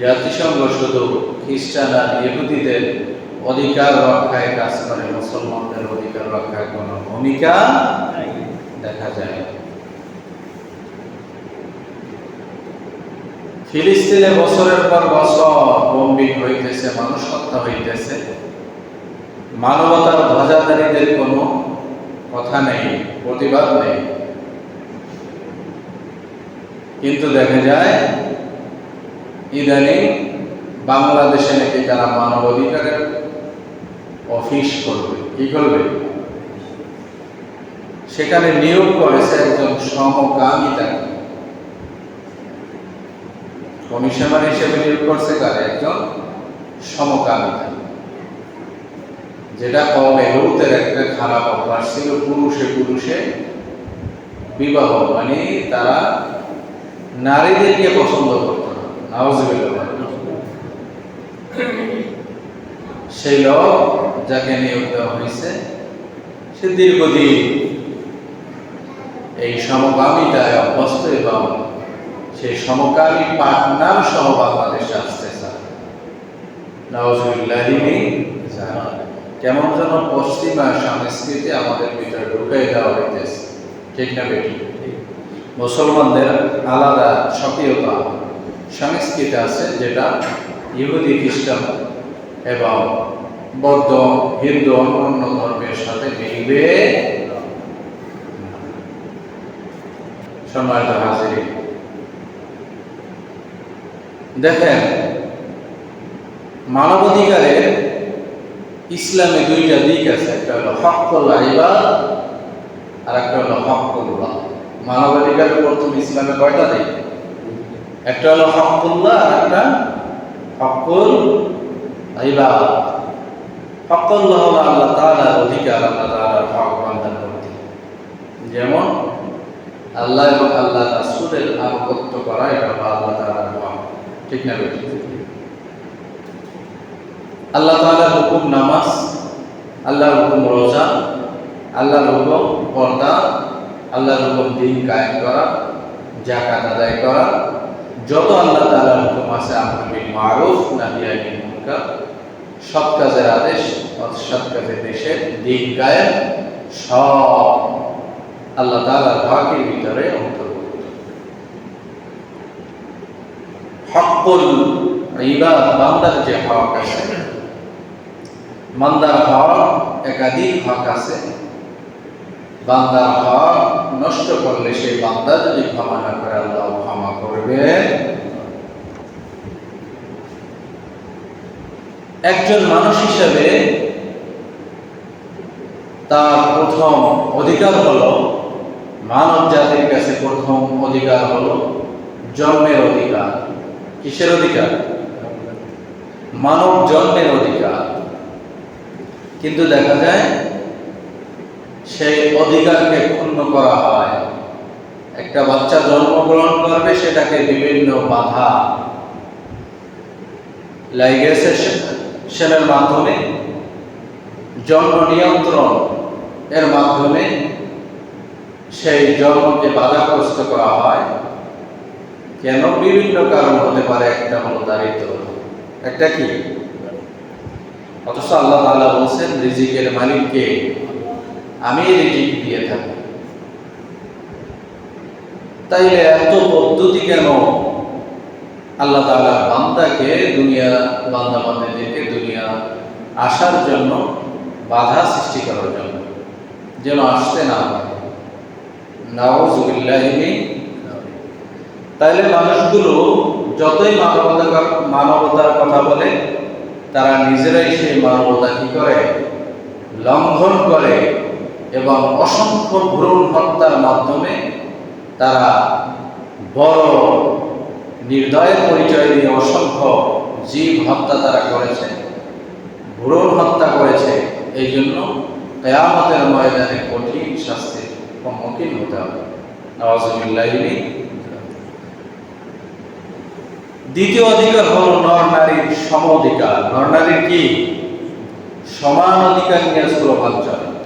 জাতিসংঘ শুধু খ্রিস্টান আর ইহুদিদের অধিকার রক্ষায় কাজ করে মুসলমানদের অধিকার রক্ষায় কোনো ভূমিকা দেখা যায় ফিলিস্তিনে বছরের পর বছর বম্বিং হইতেছে মানুষ হত্যা হইতেছে। মানবতার ধ্বজাধারীদের কোনো কথা নেই প্রতিবাদ নেই। কিন্তু দেখা যায় ইদানিং বাংলাদেশে নাকি তারা মানবাধিকারের অফিস করবে। কি করবে? সেখানে নিয়োগ করেছে একজন সমকামিতাকে কমিশনার হিসেবে নিয়োগ করছে কারে একজন সমকামিতা। যেটা কমে লুতের একটা খারাপ অভ্যাস ছিল, পুরুষে পুরুষে বিবাহ মানে তারা নারীদেরকে পছন্দ নাওজবিল্লাহ সেই লোক যাকে নিয়োগ দেওয়া হয়েছে, সে দীর্ঘদিন এই সমকামিতায় অভ্যস্ত এবং সেই সমকামী পার্টনার সহ বাংলাদেশে আসতে চায়। কেমন যেন পশ্চিমা সংস্কৃতি আমাদের ভিতরে ঢুকাই দেওয়া হইতেছে। ঠিক না বেটি? মুসলমানদের আলাদা স্বকীয়তা। সংস্কৃতি আছে, যেটা ইহুদি, খ্রিস্টান এবং বৌদ্ধ, হিন্দু, অন্য ধর্মের সাথে মিলবে। সম্মানিত হাজির দেখেন মানবাধিকারের ইসলামে দুইটা দিক আছে, একটা হলো হকুল ইবাদ আর একটা হলো হকুল্লাহ মানবাধিকারের প্রথম ইসলামে কয়টা দিক? একটা হলো হকুল্লাহ আর একটা হকুল ইবাদ হকুল্লাহ হলো আল্লাহ তাআলার অধিকার, আল্লাহ তাআলার হক বান্দার প্রতি যেমন আল্লাহ এবং আল্লাহ রাসূলের আনুগত্য করা, এটা হলো আল্লাহ তাআলার হক। ঠিক না আল্লাহ তাআলার হুকুম নামাজ, আল্লাহর হুকুম রোজা, আল্লাহর হুকুম পর্দা, আল্লাহর হুকুম দিন কায়েম করা জাকাত আদায় করা যত আল্লাহ তাআলার হুকুম আছে বিল মারুফ নাহি আনিল মুনকার? সৎ কাজের আদেশ, অসৎ কাজের দেশের দিন কায়েম সব আল্লাহ তাআলার হকের ভিতরে অন্তর্ভুক্ত। হকুল ইবাদ, বান্দার যে হক আছে, বান্দার হক, একাধিক হক আছে বান্দার হক নষ্ট করলে সেই বান্দা যদি ক্ষমা না করে, আল্লাহ ক্ষমা করবে। একজন মানুষ হিসেবে তার প্রথম অধিকার হলো, মানব জাতির কাছে প্রথম অধিকার হল জন্মের অধিকার। কিসের অধিকার? মানব জন্মের অধিকার। কিন্তু দেখা যায় সেই অধিকারকে ক্ষুণ্ণ করা হয়। একটা বাচ্চা জন্মগ্রহণ করবে, সেটাকে বিভিন্ন বাধা লাইগেশনের মাধ্যমে, জন্ম নিয়ন্ত্রণ এর মাধ্যমে সেই জন্মকে বাধাগ্রস্ত করা হয়। কেন? বিভিন্ন কারণ হতে পারে, একটা হলো দারিদ্র। একটা কি? অথচ আল্লাহ বলছেন, রিজিকের মালিককে আমি রিজিক দিয়ে থাকি। তাইলে এত পদ্ধতি কেন? আল্লাহ তাআলা বান্দাকে, দুনিয়া বান্দা বান্দাদেরকে দুনিয়া আসার জন্য বাধা সৃষ্টি করার জন্য যেন আসতে না পারে। তাইলে মানুষগুলো যতই মানবতার মানবতার কথা বলে, তারা নিজেরাই সেই মানবতা কি করে? লঙ্ঘন করে। এবং অসংখ্য ভ্রূণ হত্যার মাধ্যমে তারা বড় নির্দয়ের পরিচয় দিয়ে অসংখ্য জীব হত্যা তারা করেছে, ভ্রূণ হত্যা করেছে। এই জন্য কেয়ামতের ময়দানে কঠিন শাস্তির সম্মুখীন হতে হবে। নওয়াজুবিল্লাহিনী দ্বিতীয় অধিকার হল নর নারীর সম অধিকার নর নারীর কি? সমান অধিকার নিয়ে স্লোগান চলে।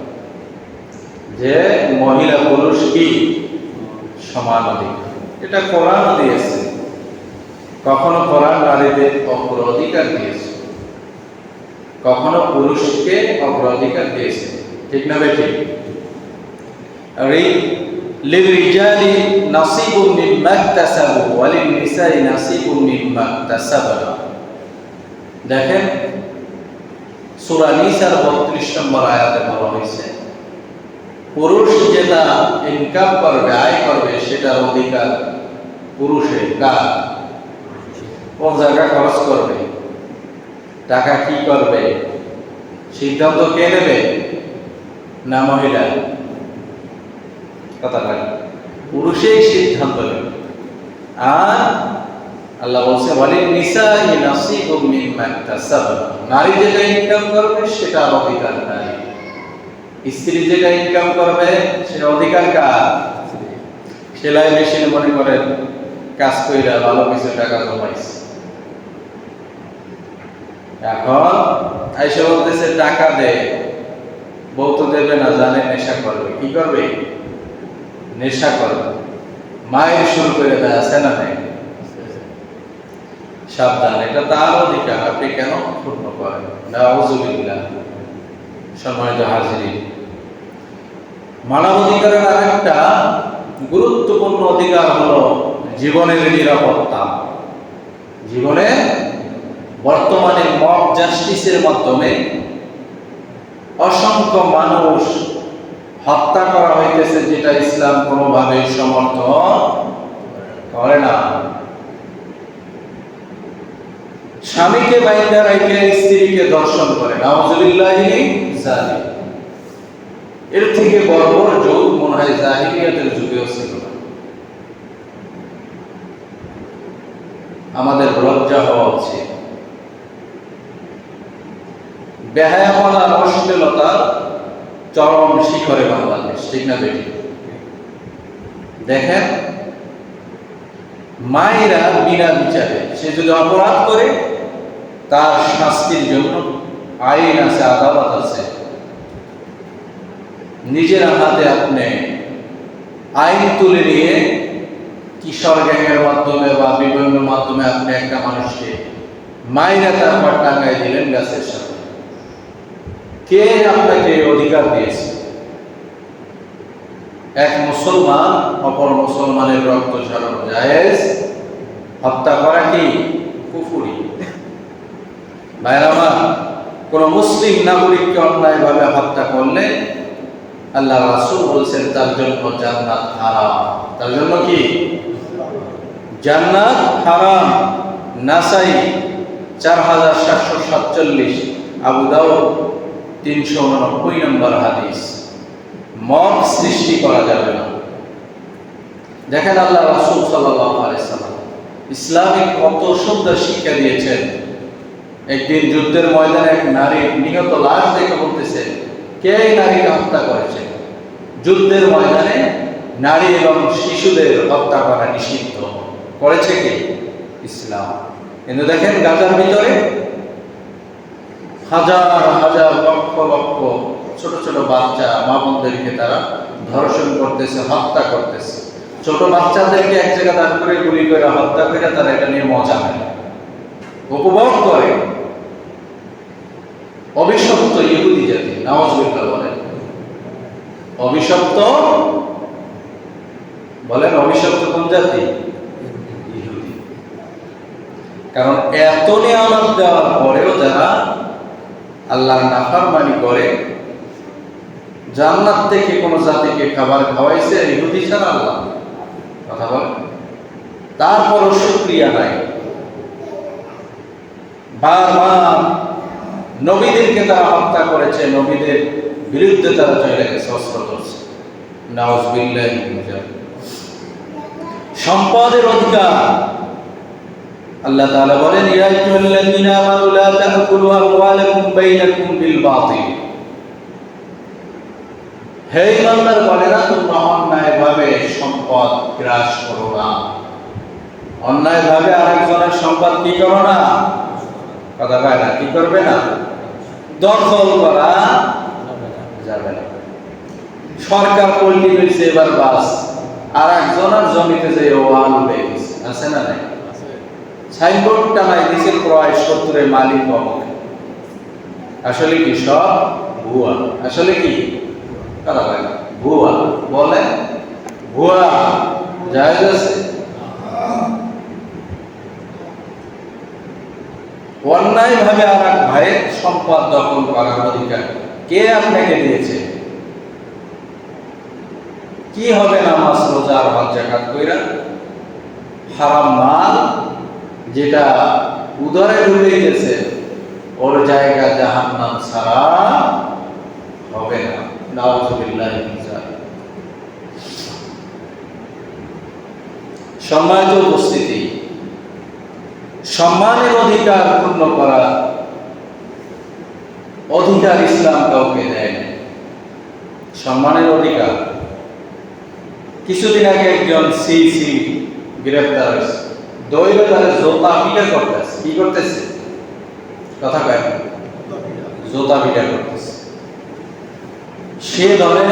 যে মহিলা পুরুষ কি সমান অধিকার এটা কোরআন দিয়েছে কখনো কোরআন নারীদের অগ্রাধিকার দিয়েছে কখনো পুরুষকে অগ্রাধিকার দিয়েছে ঠিক না বেঠিক আর এই للرجال نصيب مما اكتسبوا وللنساء نصيب مما اكتسبنا দেখেন সূরা নিসার 32 নম্বর আয়াতে বলা হয়েছে পুরুষ যেটা ইনকাম করবে, আয় করবে, সেটার অধিকার পুরুষের, কার? কোন জায়গা খরচ করবে। টাকা কি করবে? সিদ্ধান্ত কে নেবে? না মহিলা? কথা বলে পুরুষেই সিদ্ধান্ত নেবে। আর আল্লাহ বলছে বলে নিসা ই নাসিবুম মিম্মা নারী যেটা ইনকাম করবে সেটা অধিকার নারী স্ত্রী যেটা ইনকাম করবে, সেটা অধিকার কার? সেলাই মেশিনে মনে করেন, কাজ কইরা ভালো কিছু টাকা জমাইছে। এখন বলতেছে, টাকা দে। বউ তো দেবে না, জানে নেশা করবে। কি করবে? নেশা করবে। মায়ের শুরু করে দেয়, আছে না নাই? সাবধান, এটা তার অধিকার। আপনি কেন পূর্ণ করেন? নাউজুবিল্লাহ। সম্মানিত হাজিরি মানব অধিকারের আরেকটা গুরুত্বপূর্ণ অধিকার হলো জীবনের নিরাপত্তা। জীবনে বর্তমানে মব জাস্টিসের মাধ্যমে অসংখ্য মানুষ হত্যা করা হইতেছে যেটা ইসলাম কোনোভাবে সমর্থন করে না। স্বামীকে বাইন্দা রাইকে স্ত্রীকে দর্শন করে নাউজুবিল্লাহি জালিম এর থেকে বড় যুগ মনে হয় জাহিলিয়াতের যুগেও ছিল আমাদের লজ্জা হওয়া উচিত। চরম শিখরে বাংলাদেশ, ঠিক না বেটি দেখেন, মায়েরা বিনা বিচারে, সে যদি অপরাধ করে, তার শাস্তির জন্য আইন আছে, আদালত আছে নিজের হাতে আপনি আইন তুলে নিয়ে কিশোর গ্যাংয়ের মাধ্যমে বা বিভিন্ন মাধ্যমে আপনি একটা মানুষকে মাইরা তারপর টাকায় দিলেন গাছের সাথে। কে আপনাকে অধিকার দিয়েছে? এক মুসলমান, অপর মুসলমানের রক্ত ঝরানো জায়েজ, হত্যা করা কি? কুফুরি। ভাইরামা কোন মুসলিম নাগরিককে অন্যায়ভাবে হত্যা করলে আল্লাহ রাসূল বলছেন, তার জন্য জান্নাত হারাম। তার জন্য কি? জান্নাত হারাম। নাসাই চার হাজার সাতশো সাতচল্লিশ, আবু দাউদ তিনশো উননব্বই নম্বর হাদিস। মত সৃষ্টি করা যাবে না। দেখেন আল্লাহ রাসূল সাল্লাম ইসলামিক কত সুন্দর শিক্ষা দিয়েছেন। একদিন যুদ্ধের ময়দানে এক নারী নিহত লাশ দেখে বলতেছে, কে এই নারীকে হত্যা করেছে? যুদ্ধের ময়দানে নারী এবং শিশুদের হত্যা করা নিষিদ্ধ। করেছে কে? ইসলাম। কিন্তু দেখেন গাজার ভিতরে হাজার হাজার, লক্ষ লক্ষ ছোট ছোট বাচ্চা মা বোনদেরকে তারা ধর্ষণ করতেছে, হত্যা করতেছে। ছোট বাচ্চাদেরকে এক জায়গা দাঁড় করে গুলি করে হত্যা করে তারা এটা নিয়ে মজা নেয়। উপভোগ করে। অভিশপ্ত ইহুদি জাতি নামাজবিল্লাহ বলেন অভিশপ্ত? বলেন অভিশপ্ত কোন জাতি? কারণ এত নিয়ামত দেওয়ার পরেও যারা আল্লাহর নাফরমানি করে, জান্নাত থেকে কোন জাতিকে খাবার খাওয়াইছে ইহুদি ছাড়া আল্লাহ। কথা বল তারপরও সুক্রিয়া নাই। বারবার নবীদেরকে তারা হত্যা করেছে, নবীদের বিরুদ্ধে তারা গেছে অস্ত্র ধরছে। নাউজবিল্লাহি মিন সম্পদের অধিকার। আল্লাহ তাআলা বলেন, ইয়া আইয়ুহাল্লাযীনা আমানু লা তা'কুলু আমওয়ালাকুম বাইনাকুম বিল বাতিল। হে ইমানদার বলেরা, তোমরা অন্যায়ভাবে সম্পদ গ্রাস করো না। অন্যায়ভাবে আরেকজনের সম্পদ কি করো না? কথা কয় না, কি করবে না? দখল করা যাবে না। সরকার পল্লী হয়েছে এবার বাস আর একজনের জমিতে যে গেছে আছে না নাই? সাইনবোর্ড টানায় দিছে ক্রয় সত্তরের মালিক আসলে কি সব? ভুয়া। আসলে কি? না ভুয়া। বলে? ভুয়া। জায়েজ আছে? অন্যায় ভাবে আর এক ভাইয়ের সম্পদ দখল করার অধিকার। কে আপনাকে দিয়েছে? কি হবে নামাজ, রোজা আর হজ, জাকাত কইরা? হারাম মাল যেটা উদরে ডুবে গেছে ওর জায়গা জাহান্নাম ছাড়া হবে না। নাউজুবিল্লাহ মিন সম্মানিত উপস্থিতি, সম্মানের অধিকার পূর্ণ করা অধিকার ইসলাম কাউকে দেয় সম্মানের অধিকার। কিছুদিন আগে একজন সি সি গ্রেফতার হয়েছে। দৈব তার জোতা পিটা করতেছে। কি করতেছে? কথা কয় জোতা পিটা করতেছে। সে ধরেন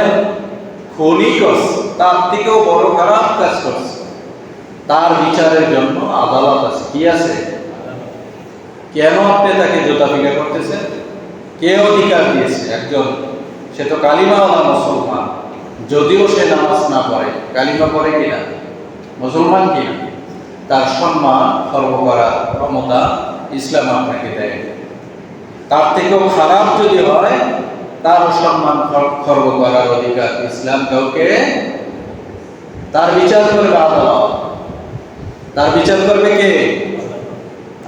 খনি করছে, তার থেকেও বড় খারাপ কাজ করছে। তার বিচারের জন্য আদালত আছে। কি আছে? কেন আপনি তাকে জোতা পিটা করতেছেন? কে অধিকার দিয়েছে? একজন। সে তো কালিমাওয়ালা মুসলমান। যদিও সে নামাজ না পড়ে, কালিমা পড়ে কিনা? মুসলমান কিনা? তার সম্মান খর্ব করার ক্ষমতা ইসলাম আপনাকে দেয়। তার থেকেও খারাপ যদি হয় তার সম্মান খর- খর্ব করার অধিকার ইসলাম কাউকে তার বিচার করবে আদালত। তার বিচার করবে কে?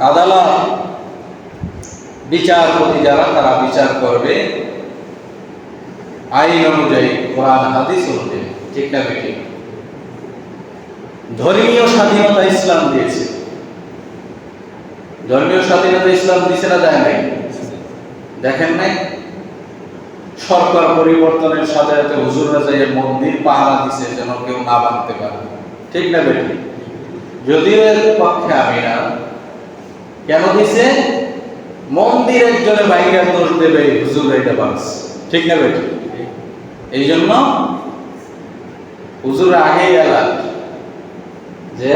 আদালত। বিচারপতি যারা, তারা বিচার করবে। আইন অনুযায়ী, কোরআন, হাদিস অনুযায়ী, ঠিক না বেটি ধর্মীয় স্বাধীনতা ইসলাম দিয়েছে। ধর্মীয় স্বাধীনতা ইসলাম দিছে না দেয় নাই? দেখেন নাই? সরকার পরিবর্তনের সাথে সাথে হুজুররা যাই মন্দির পাহারা দিছে, যেন কেউ না ভাঙতে পারে। ঠিক না বেটি যদিও এর পক্ষে আমি না কেন দিছে? মন্দির একজনে বাইরের দোষ দেবে হুজুর এটা বাস ঠিক না বেটি? এই জন্য হুজুর আগেই গেলাম যে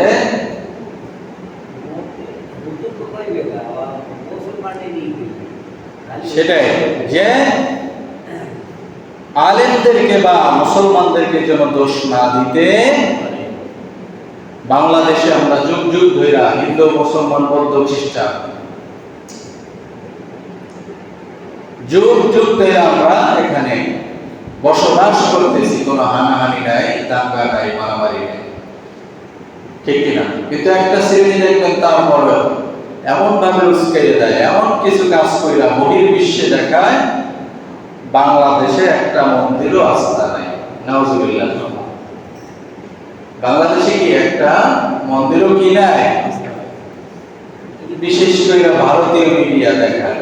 সেটাই যে আলেমদেরকে বা মুসলমানদেরকে যেন দোষ না দিতে বাংলাদেশে আমরা যুগ যুগ ধরে হিন্দু, মুসলমান, বৌদ্ধ, খ্রিস্টান যুগ যুগ ধরে আমরা এখানে বসবাস করতেছি, কোনো হানাহানি নাই, দাঙ্গা নাই, মারামারি নাই। ঠিক কিনা? কিন্তু একটা শ্রেণি দেখবেন তারপরেও এমন ভাবে উস্কাইয়ে দেয়, এমন কিছু কাজ কইরা বহির্বিশ্বে দেখায়, বাংলাদেশে একটা মন্দিরও আস্থা নাই। নাউজুবিল্লাহ। বাংলাদেশে কি একটা মন্দিরও কি নাই? বিশেষ করে ভারতীয় মিডিয়া দেখায়।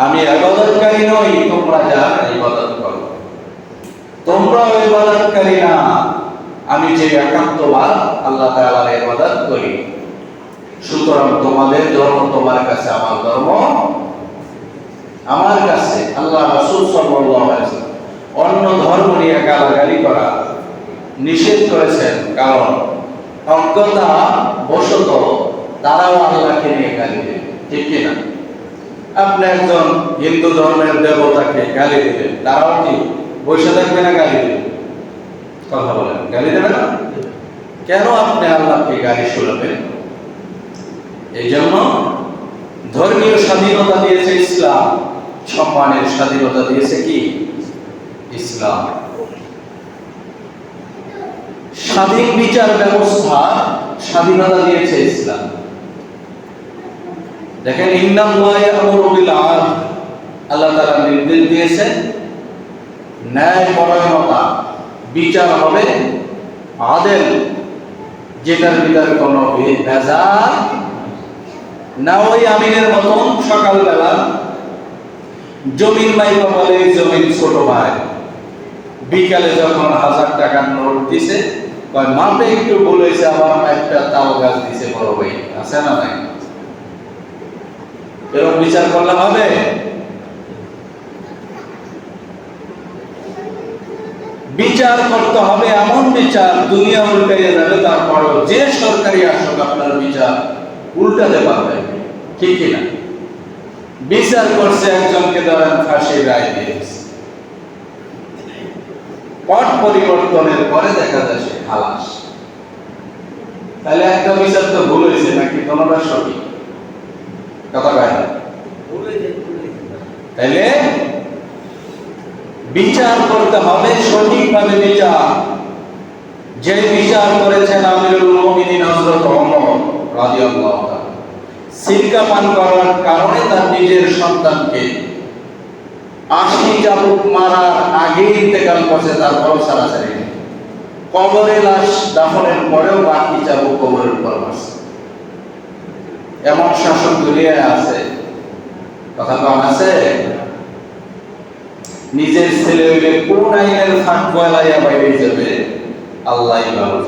আমি ইবাদতকারী নই, তোমরা যার ইবাদত করো। তোমরা ইবাদতকারী না। আমি যে একান্তবাদ, আল্লাহ তাআলার ইবাদত করি। সুতরাং তোমাদের ধর্ম তোমার কাছে, আমার ধর্ম আমার কাছে। আল্লাহ রাসূল সাল্লাল্লাহু আলাইহি অন্য ধর্ম নিয়ে গালাগালি করা নিষেধ করেছেন। কারণ অজ্ঞতা বশত তারাও আল্লাহকে নিয়ে গালি দেবে ঠিক কিনা? আপনি একজন হিন্দু ধর্মের দেবতাকে গালি দিলেন তারাও কি বসে থাকবে না গালি দেবে? কথা বলেন। গালি দেবে না? কেন আপনি আল্লাহকে গালি শোনাবেন? এই জন্য ধর্মীয় স্বাধীনতা দিয়েছে ইসলাম। সম্মানের স্বাধীনতা দিয়েছে কি? ইসলাম। স্বাধীন বিচার ব্যবস্থা স্বাধীনতা দিয়েছে ইসলাম। দেখেন আল্লাহ তাআলা নির্দেশ দিয়েছেন, ন্যায় পরায়ণতা বিচার হবে আদেল, যেটার ভিতরে কোনো ভেজাল না। ওই আমিনের মতন সকালবেলা জমির মাইকা বলে জমির ছোট ভাই। বিকালে যখন হাজার টাকার নোট দিছে মাপে একটু বলেছে আবার একটা তাল গাছ দিছে বড় ভাই। আছে না নাই? এরকম বিচার করলে হবে? বিচার করতে হবে এমন বিচার দুনিয়া উল্টাইয়া যাবে, তারপরও যে সরকারি আসুক, আপনার বিচার উল্টাতে পারবে। ঠিক কিনা? বিচার করছে একজনকে, ধরেন ফাঁসির রায় দিয়েছে। পট পরিবর্তনের পরে দেখা যায় সে খালাস। তাহলে একটা বিচার তো ভুল হয়েছে, নাকি কোনোটা সঠিক? কথা বিচার করতে হবে, সঠিকভাবে বিচার। যে বিচার করেছেন সিরকা পান করার কারণে তার নিজের সন্তানকে আশি চাবুক মারার আগে ইন্তেকাল করছে তারপর সারাসারি কবরে লাশ দাফনের পরেও বাকি চাবুক কবরের উপর এমন শাসন দুনিয়ায় আছে, কথা কম আছে? নিজের ছেলে হইলে কোন আইনের ফাঁক গলাইয়া বাইরে যাবে? আল্লাহ ভালো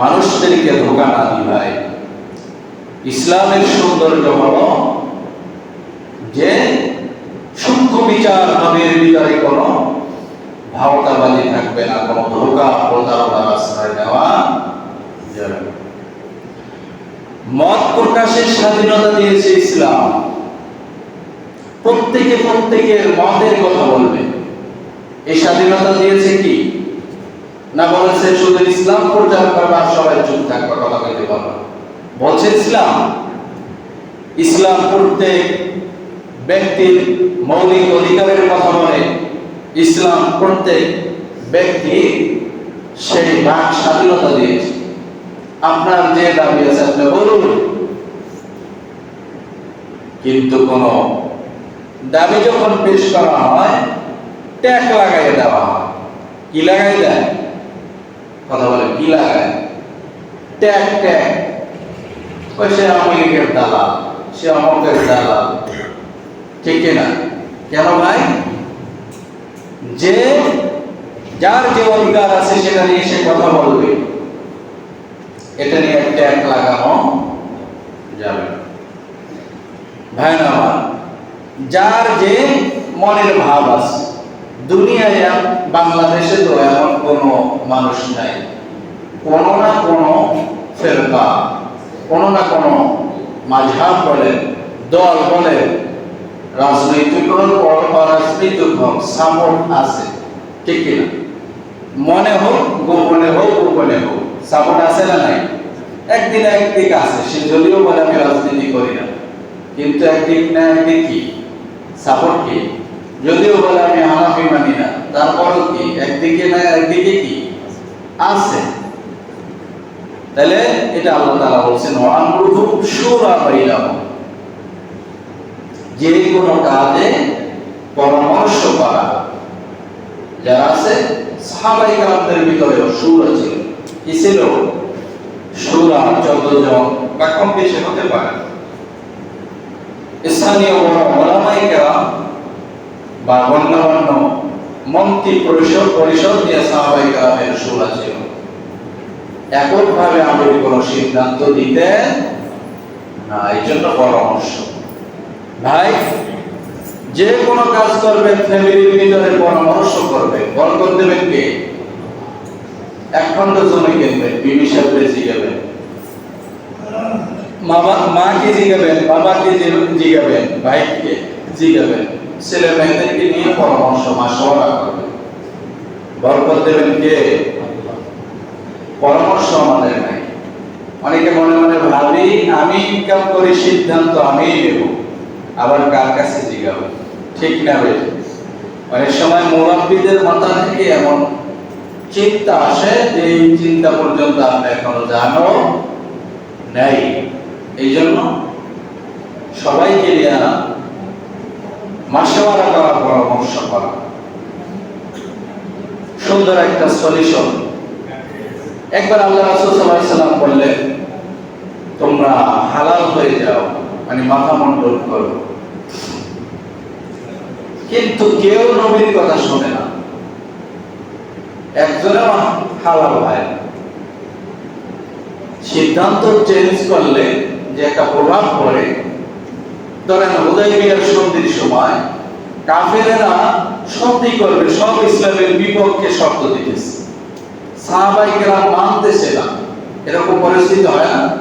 মানুষদেরকে ধোকা না দিবাই। ইসলামের সৌন্দর্য হলো যে সূক্ষ্ম বিচার নবীর ভিতরে কোনো ভাওতাবাজি থাকবে না, কোনো ধোকা প্রতারণার আশ্রয় নেওয়া যাবে না। মত প্রকাশের স্বাধীনতা দিয়েছে ইসলাম। প্রত্যেকে প্রত্যেকের মতের কথা বলবে। এই স্বাধীনতা দিয়েছে কি? না বলেছে শুধু ইসলাম প্রচার করবে আর সবাই চুপ থাকবে, কথা বলতে পারবে বলছে ইসলাম। ইসলাম প্রত্যেক ব্যক্তির মৌলিক অধিকারের কথা বলে। ইসলাম প্রত্যেক ব্যক্তি সেই বাক স্বাধীনতা দিয়েছে। আপনার যে দাবি আছে, আপনি বলুন। কিন্তু কোন দাবি যখন পেশ করা হয়, ট্যাগ লাগাই দেওয়া হয়। কি লাগাই দেয়? কথা বলে, কি লাগায়? Tag tag. ওই সে আওয়ামী লীগের দালাল, সে অমকের দালাল। ঠিক কিনা কেন ভাই? যে, যার যে অধিকার আছে সেটা নিয়ে সে কথা বলবে। এটা নিয়ে ট্যাগ লাগানো যাবে। ভাই আমার যার যে মনের ভাব আছে, দুনিয়ায় বাংলাদেশে তো এমন কোনো মানুষ নাই। কোনো না কোনো ফেরকা, কোনো না কোনো মাঝহাব বলেন, দল বলেন, রাজনৈতিক হোক অরাজনৈতিক হোক সাপোর্ট আছে, ঠিক কিনা? মনে হোক, গোপনে হোক গোপনে হোক। সাপোর্ট আছে না নাই? একদিন একদিক আছে সে যদিও বলে আমি রাজনীতি করি না। কিন্তু একদিক না একদিক কি? সাপোর্ট কি? যদিও বলে আমি হানাফি মানি না, তারপরও কি? একদিকে না একদিকে কি? আছে। তাহলে এটা আল্লাহ তাআলা বলছেন আমরুহু শুরা বাইনাহুম। যে কোনো কাজে পরামর্শ করা। যারা আছে, সাহাবাই কালামদের ভিতরে সুরা ছিল। কি ছিল সুরা জন বা কম বেশি হতে পারে। স্থানীয় বা মন্ত্রী পরিষদ এককভাবে সিদ্ধান্ত দিতে না এই জন্য পরামর্শ। ভাই, যে কোনো কাজ করবেন ফ্যামিলির পরামর্শ করবেন। বরকত দেবেন কে? মাকে জিগাবেন বাবাকে জিগাবেন ভাইকে জিগাবেন ছেলে নিয়ে পরামর্শ মাসওয়ারা করবেন বরকত দেবেন কে? পরামর্শ আমাদের নাই। অনেকে মনে মনে ভাবি, আমি ইনকাম করি সিদ্ধান্ত আমি নেব। আবার কার কাছে জিগাবো? ঠিক না অনেক সময় মুরাব্বিদের মাথা থেকে এমন চিন্তা আসে যে এই চিন্তা পর্যন্ত আপনি এখনও জানো নেই। এই জন্য সবাইকে নিয়ে মাসওয়ারা করা পরামর্শ করা। সুন্দর একটা সলিউশন একবার আল্লাহ রাসূল সাল্লাম বললেন, তোমরা হালাল হয়ে যাও মানে মাথা মন্ডল করো। কিন্তু কেউ নবীর কথা শোনে না। একজনেও হালাল হয় সিদ্ধান্ত চেঞ্জ করলে যে একটা প্রভাব পড়ে, ধরেন সন্ধির সময় কাফেরেরা করবে, সব ইসলামের বিপক্ষে দিতেছে। সাহাবাইকেরা মানতেছে না। এরকম পরিস্থিতি হয় না।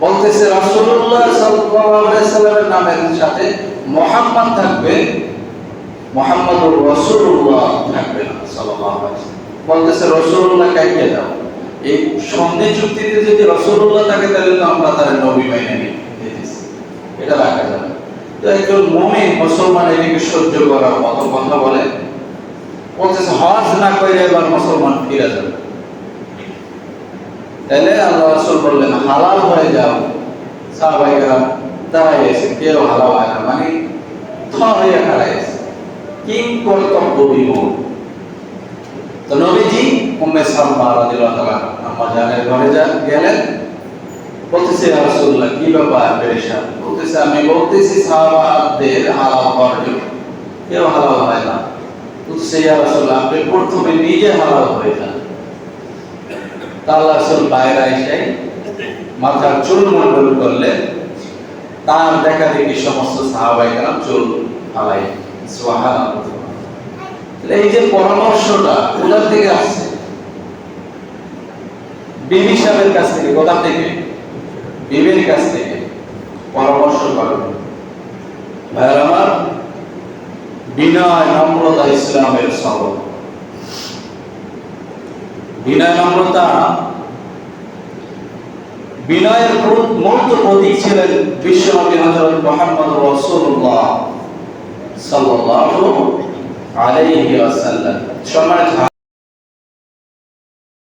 বলতেছে রাসূলুল্লাহ সাল্লাল্লাহু আলাইহি সাল্লামের নামের সাথে মুহাম্মদ থাকবে, মুহাম্মদুর রাসূলুল্লাহ থাকবে না সাল্লাল্লাহু আলাইহি। বলতেছে, রাসূলুল্লাহ কাইকে দাও। এই সন্ধি চুক্তিতে যদি রাসূলুল্লাহ থাকে, তাহলে তো আমরা তার নবী মাইনে এটা রাখা যাবে তো একজন মুসলমান এদিকে সহ্য মতো কথা বলে, বলতেছে, হজ না করে এবার মুসলমান ফিরে যাবে তাহলে আল্লাহ রাসূল বললেন, হালাল হয়ে যাও। সাহাবাইকেরা দাঁড়াই এসে কেউ হালাল হয় না মানে থর হয়ে এসে কিং কর্তব্য বিমূল তো নবীজি উম্মে সালমা রাদিয়াল্লাহু তাআলা আম্মা জানের ঘরে গেলেন, বলতেছে রাসূলুল্লাহ, কি ব্যাপার পেরেশান? বলতেছে, আমি বলতেছি, সাহাবাদের হালাল কেউ হালাল হয় না। বলতেছে, ইয়া রাসূলুল্লাহ, আপনি প্রথমে নিজে হালাল হয়ে যান। আল্লাহ রাসূল বাইরে এসে মাথার চুল মণ্ডল করলে তার দেখা দেখি সমস্ত সাহাবাই কেরাম চুল হালাই এই যে পরামর্শটা কোথা থেকে আসছে? বিবি সাহেবের কাছ থেকে থেকে? বিবির কাছ থেকে পরামর্শ আমার বিনয় নম্রতা ইসলামের বিনয় নম্রতা বিনয়ের মূর্ত প্রতীক ছিলেন বিশ্বনবী হযরত মুহাম্মদ রাসূলুল্লাহ সাল্লাল্লাহু আলাইহি ওয়াসাল্লাম। সম্মানিত